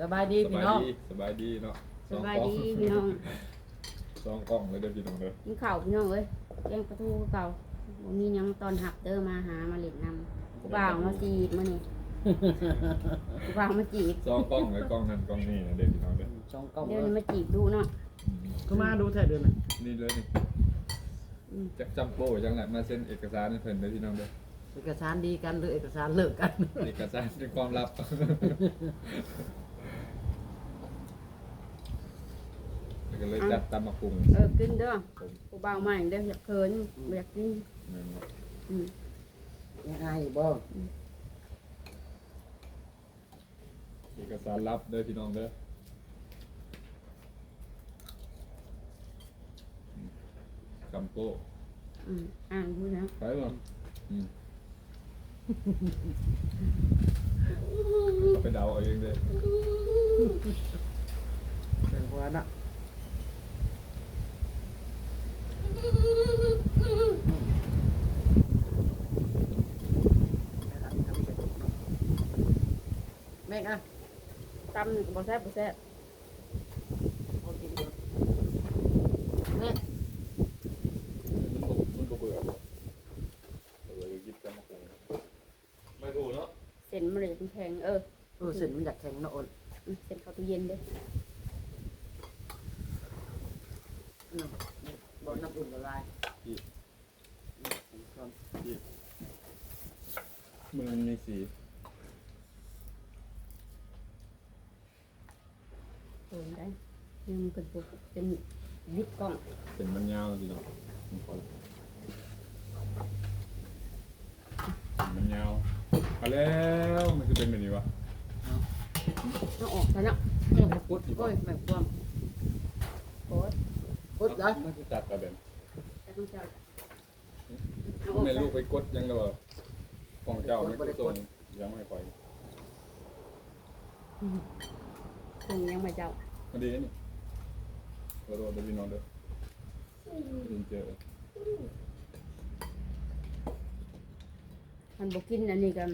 สบายดีสพี่บายน้องดีสบายดีเนาะสบายดีพี่น้องสองกล้องเลยเด้อพี่น้องเด้อกินข้าวพี่น้องเอ้ยแกงปลาทูคือเก่าวันนี้ยังตอนหับเด้อมาหามาเล่นนำกูบ่าวมาจีบมานี่กูบ่าวมาจีบสองกล้องเลยกล้องนั้นกล้องนี้นะเด้อพี่น้องเด้อสองกล่องเดี๋ยวเลนี้ยมาจีบดูเนาะ อืมก็มาดูแท้เดือนน่ะนี่เลยนี่อืม จักจำโป้จังแหละมาเซ็นเอกสารให้เพิ่นเด้อพี่น้องเด้อเอกสารดีกันหรือเอกสารเลิกกัน เอกสารเป็นความลับ แล้ว ก็เลยจัดตำมะกุงเออ กินเด้อผมกูบ่าวใหม่เด้ออยากเคินอยากกินนั่นเนาะอืมยังไงบ่เอกสารลับเด้อพี่น้องเด้ออืมคำโป้อืมอ่านดูนะไปบ่อืมเอาไปเดาเอาเองเลย เป็นหัวน่ะ ม่งอะตำนี่ก็บ่แซ่บบ่แซ่บเอากินเดี๋ยวแม่มันก็มันก็เบื่อบ่เออยิบตำมะกุงไม่ถูกเนาะเส้นมันเลยเป็นแข็งเออ เออเส้นมันอยากแข็งเนาะอ่อนอืมเส้นเข้าตู้เย็นเด้อ น้ำบ่น้ำอุ่นละลายอืมก่อน มือมันมีสี เออได้ยังเป็นพวกเป็นวิบกล้องเป็นมันยาวสิเนาะมันพอละมันยาวเอาแล้วมันจะเป็นแบบนี้วะเอาออกซะเนาะมันกุดอยู่โอ้ป่ะยแม่งความโอ๊ยกดได้มันจะจัดกระเด็นแต่ต้องเจ้าเอาออกแม่ซะลูกไปกดยังก็ของเจ้าไม่กดส่งยังไม่ปล่อยคงยังไม่เจ้า มาดีนี่กระโดดเดยวพี่น้องเด้อดินเจอมันบอกกินอันนี้กัน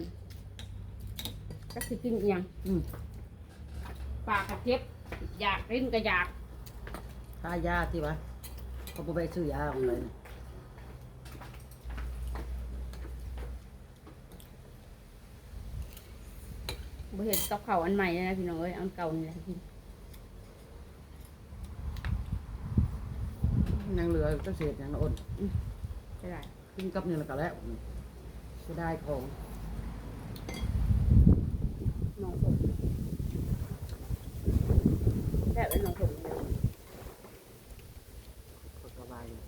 ก็คือกินอหย่างอืมปากกระเจ็บ อยากกินก็อยากทายาที่วะเขาบ่ไปซื้อยาของเลยบ่เห็นกับเขาวอันใหม่นะพี่น้องเอ้ยอันเก่านี่แหละกิน ยังเหลือจักเศษยังนะอ่อนก็ได้กินกับนี่แล้วก็แล้วเสียดายของน้องผมแซ่บเป็นน้องผมเลยก็สบายอยู่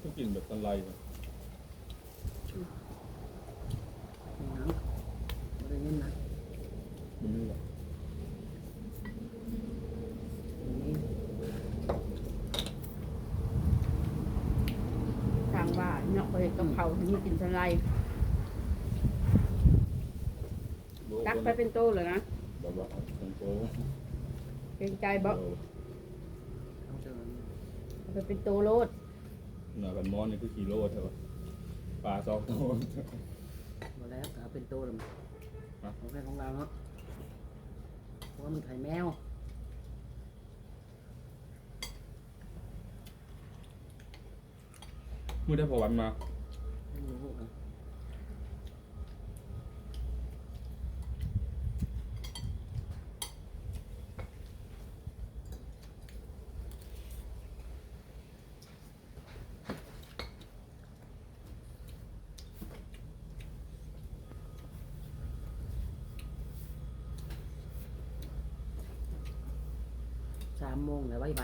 ต้องกินแบบตะไลป่ะ นี่นะบ่ได้ยินนะ มันนี่แหละ นี่ ทางว่าเนาะบ่เห็นกับเขาวที่มีกินสไลด์ตัก ไปเป็นโตเลยนะแบบว่าเป็นโตเกรงใจบ่เออเอาเจอเอาไปเป็นโตโลดหน่ากันมอนนี่คือกิโลเท่าไหร่ปลาสองตัวมาแล้วก็เอาเป็นตัวแล้วมันฮะของแค่ของเราเนาะเพราะว่ามันไข่แมวมือได้พอวันมาามโมงแล้วไว้ใบ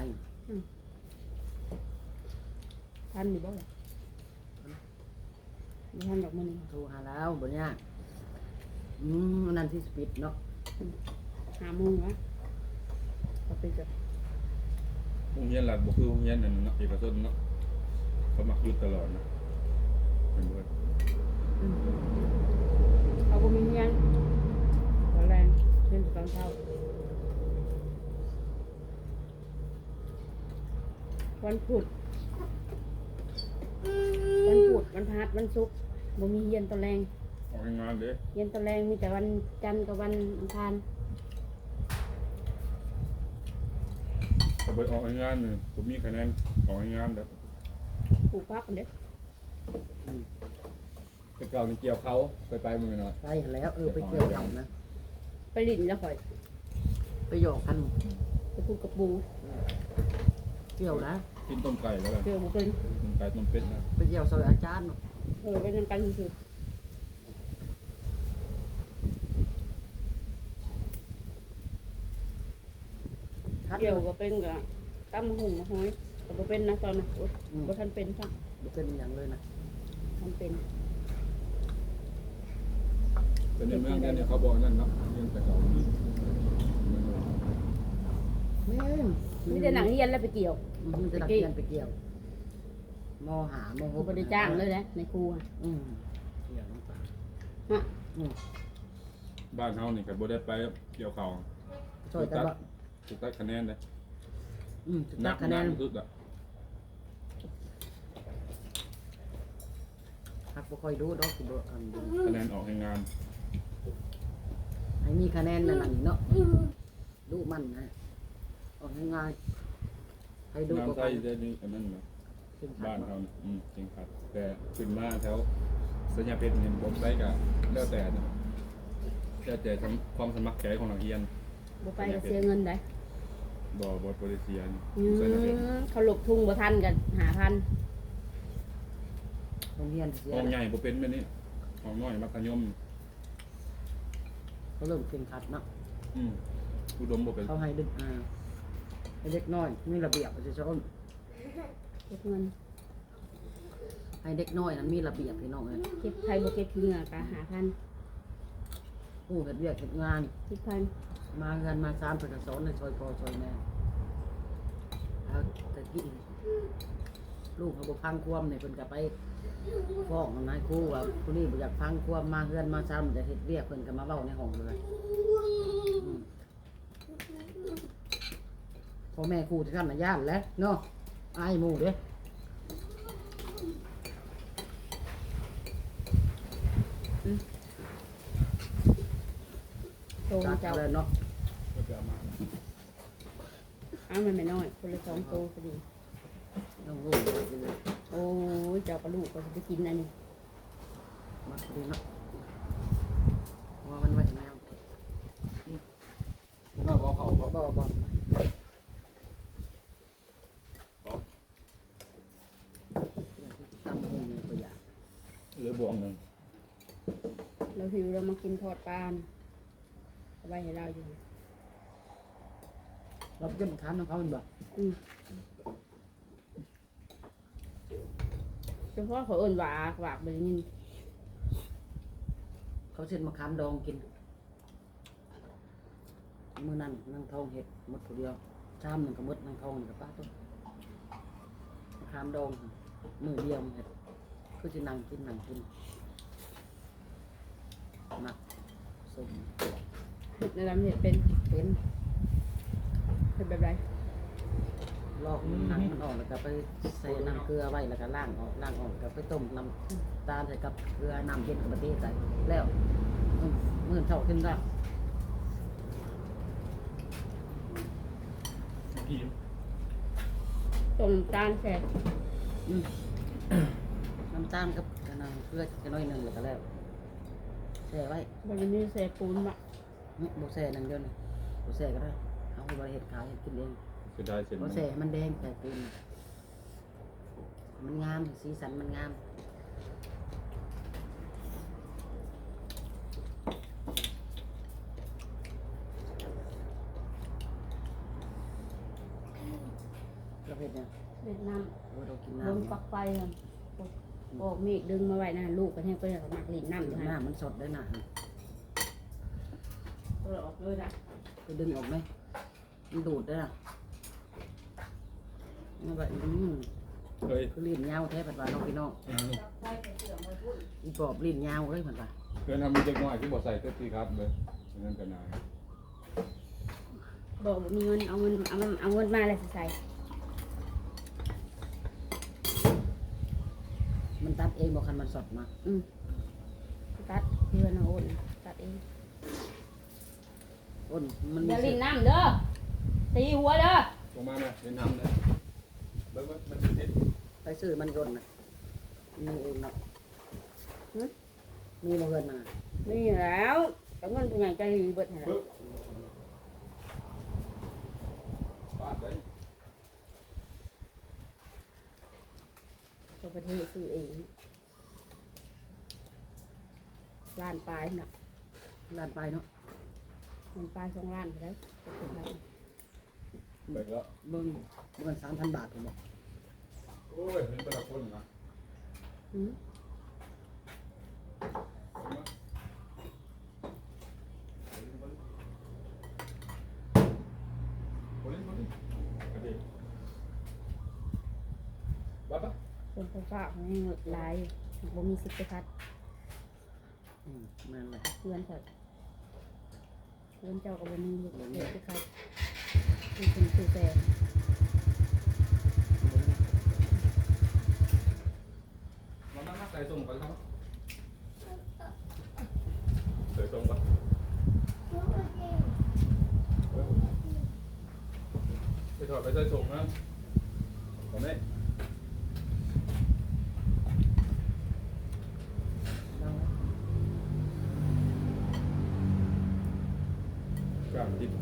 ทันอยู่บ่ล่ะไม่ทันดอกมันนี่โทรหาแล้วบนยากอืมอันนั่นที่สปิดเนาะหาโมงวะก็ไปจะโรงเรียนหลักบ่คือโรงเรียนนั่นเนาะเอกชนเนาะเขามักหยุดตลอดนะเป็นเบิดเขาก็มีเงี้ยงตอนแรงเล่นตอนเช้า วันพุธวันพุธวันพฤหัสวันศุกร์บ่มีเย็นตอนแรง ออกงานเด้เรียนตอนแรงมีแต่วันจันทร์กับวันอังคารก็ไปออกงานนี่ผมมีคะแนนออกงานแบบปลูกพักกันเด้อไปเก่านี่เกี่ยวเขาไปไปมือหน่อยไปแล้วเออไปเกี่ยวเขานะ ไปลิ้นแล้วข่อยไปหยอกกันไปปลูกกับปูเกี่ยวนะ กินต้มไก่แล้วกันเจอบุเป็นต้มไก่ต้มเป็ดนะไปเกี่ยวซอยอาจารย์เออไปนำกันคือคัดเกี่ยวก็เป็นกับตั้มหุ่งมาห้อยก็บ่เป็นนะตอนนั้นโอ๊ยบ่ทันเป็นครับบ่เป็นอย่างเลยนะทันเป็นแต่ในเมืองเนี่ยเขาบอกนั่นเนาะเรื่องแต่เก่านี่ แม่นมีแต่หนังเรียนแล้วไปเกี่ยวมันจะดักเรียนไปเกี่ยวมหามหบ่กได้จ้างเลยนะในครูอะอืมเกี่ยวน้ำตาลฮะอืมบ้านเฮานี่ก็บ่ได้ไปเกี่ยวเขาช่วยแต่ว่าถูกตัดคะแนนเลยอืมตัดคะแนนสุดอะหักบ่ค่อยดูดอกสิบ่อันดูคะแนนออกงานให้มีคะแนนนั่นนั่นเนาะดูมันนะ ออกง่ายๆให้ดูน้ำก็ใส่ได้นี่อันนั้นเนาะขึ้นบ้าบ้านนเฮานี่อืมจริงครับ แต่ขึ้นมาแถวสัญญาเพชรนี่ผมได้ก็แล้วแต่นะแล้วแต่ความสมัครใจของนักเรียนบ่ไปก็เสียเงินได้บ่บ่บริเซียนอืสัญญาเพชรมเขาหลบทุ่งบ่ทันกันหาพันโรงเรียนเสียห้องใหญ่บ่เป็นแบบนี้ห้องน้อยมัธยม เขาเริ่มเข่งขัดเนาะอืมอุดมบ่เป็นเขาให้เด็กอ่า ให้เด็กน้อยมีระเบียบจะชนเก็บเงิน ให้เด็กน้อยนั้นมีระเบียบพี่น้องเลยเก็บไทยบ่เก็บเหงื่อก็หาพันผู้เฮ็ดเวียกเฮ็ดงานสิบพันมาเงินมาสามเพิ่นก็สอนให้ช่วยพ่อช่วยแม่เอาแต่กี้ลูกเขาบ่ฟังความนี่เพิ่นก็ไปฟ้องนายครูว่าผู้นี้บ่อยากฟังความมาเงินมาซ้ำแต่เฮ็ดเวียกเพิ่นก็มาเว้าในห้องเลยอืม พ่อแม่ครูที่ท่านน่ะย่านแหล้วเนาะอายหมู่เด้โตจัดเจ้าเลยเนาะก็จะเอามาเอามันไม่น้อย คนละสองโตพอดี น้องลูกเลยโอ้ยเจ้ากับลูกก็จะไปกินอันนี้มาดีเนาะว่ามันไว้แนว ก็ขอเขาบ่บ่บ่ตำหูนี่ตัวอย่าง เหลือบวงหนึง เราหิวเรามากินทอดปลาน่ะเอาไว้ให้เราอยู่เราจะมาทานของเขาเป็นบ่อืมเฉพาะเขาเอิ้นหวากหวากไปนี่เขาเส้นมะขามดองกิน มื้อนั้นนางทองเห็ดหมดผู้เดียวชามหนึงก็หมดนางทองนี่กับป้าต้นมะขามดอง มือเดียวเห็ดคือสินั่งกินนั่งกิน มักสมเห็ดในลำเห็ดเป็นเป็นเห็ดแบบไรลอกหนังมันออกแล้วก็ไปใส่น้ำเกลือไว้แล้วก็ล้างออกล้างออกแล้วก็ไปต้มน้ำตาลใส่กับเกลือน้ำเย็นกับประเทศใส่แล้วอืมมื่นเท่าขึ้นแล้วพี่ต้มน้ำตาลแซ่บอืมน้ำตาลกับน้ำเกลือจะน้อยหนึ่งแล้วก็แล้ว แช่ไว้วันนี้แซ่บปูนมะอืมบ่แช่นั่งเดียวนี่บ่แช่ก็ได้เอาไปเห็ดขายเฮ็ดกินเองเสียดายเสร็จบ่มันแช่ให้มันแดงแต่ปูนมันงามสีสันมันงามเราเห็ดเนี่ยเวียดนามโอ้ยเรากินลน้ำงปักไฟครับ ออกเมฆดึงมาไว้นะลูกก็แห้งไปแล้วก็มักลิ้นน้ำอยู่หฮะน้ามันสดได้หนาก็เลยออกเลยนะไปดึงออกไหมมันดูดได้ล่ะมันแบบอืมเฮ้ยคือลิ้นยาวแท้ผัดว่าน้องพี่น้องอีปอบลิ้นยาวเอ้ยผัดว่าเพื่อนทำมีเด็กน้อยที่บ่ใส่เสื้อสีครับเลยฉะนั้นก็นายบอกว่ามีเงินเอาเงินเอาเงินเอาเงินมาแล้วสิใส่ มันตัดเองบอกคันมันสดมาอืมตัดเพื่อนเอาโอนตัดเองอ้นมันอย่าลิ้นน้ำเด้อตีหัวเด้อลงมานะเดินทำเลยเบิ้งมันมันติดไปซื้อมันยนต์นะมีเองเนาะมีมาเงินมานี่แล้วแต่เงินตัวใหญ่ใจดีเบิดให้ปึ๊บปาดเลย ตัวประเทศซื้อเองล้านปลายน่ะล้านไปเนาะมันปลายสองล้านไปแล้วเป็นไรเบิกแล้วเบิ่งเบิ่งสามพันบาทผมบอกโอ้ยเห็นแต่ละคนนะ อืม คนนี้คนนี้กระดิ่งบ้าปะ คนเขาฝากให้หลายบ่มีสิทธิ์ไปคัดอืมนั่นแหละเพื่อนเถอะเพื่อนเจ้าก็บ่มีสิทธิ์ไปคัดมีคนคือแฟนมามามาใส่ส่งไปครับใส่ส่งปะไปถอดไปใส่ส่งนะ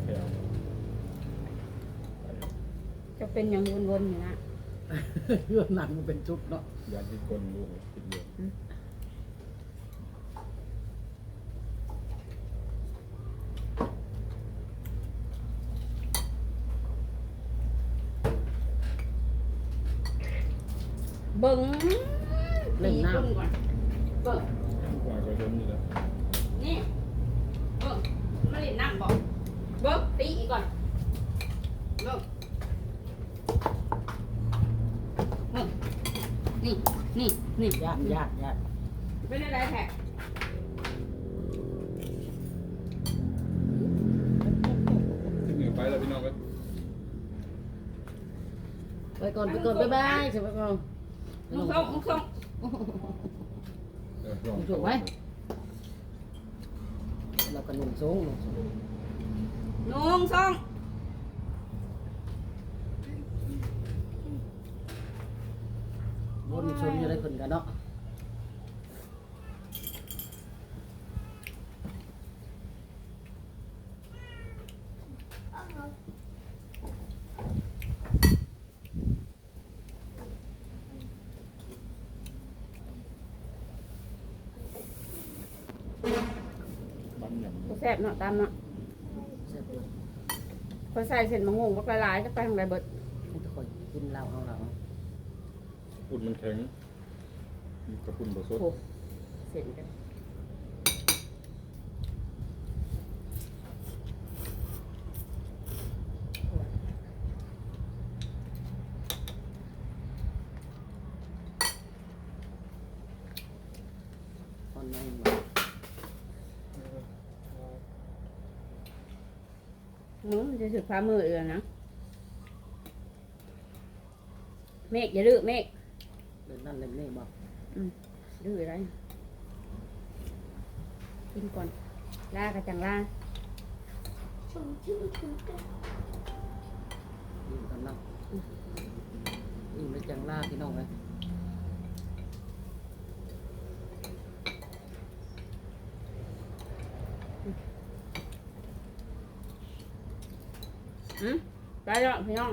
แขวจะเป็นอย่างวนๆอยู่นะเรื่องหนังมันเป็นชุดเนาะยานติดคนลูกติดเยอะเบิ่ง เล่นน้ ตีคก่อนเบิ่ง กว่าก็ล้มอยู่แล้ว นี่เบิ่งมาเล่นน้ำบอก เบิ่งตีอีกก่อนเบิ่งเบิ่งนี่ นี่ นี่ำญาติญาติญาติเป็นอะไรแท้ขึ้นเหนือไปแล้วพี่น้องก็ไปก่อนไปก่อนบ๊ายบายใช่ไหมก่อนมึงส่งมึงส่งเออลองถูกไหมเราก็นุ่งสูงนุ่งสูง หนุ่งส่งบนชนอยู่ได้คนกันเนาะแซ่บเนาะตามเนาะ คนใส่เส้นมะงงบักละลายจะไปทางไหนเบิดให้ทุกคนกินเหล้าเอาเหล้าปุ่นมันแข็งกระปุ่นบะสดโอ้เส้นกันตอนนี้หนูมั นจะถึกฟ้ามือเอือนะเมฆอย่าดื้อเมฆเล่นนั่นเล่นนี่บอกดื้ออะไรกินก่อนลากระจังลายิงกันเนาะยิงไปจังล่าพี่น้องเลย ไปแล้วพี่น้อง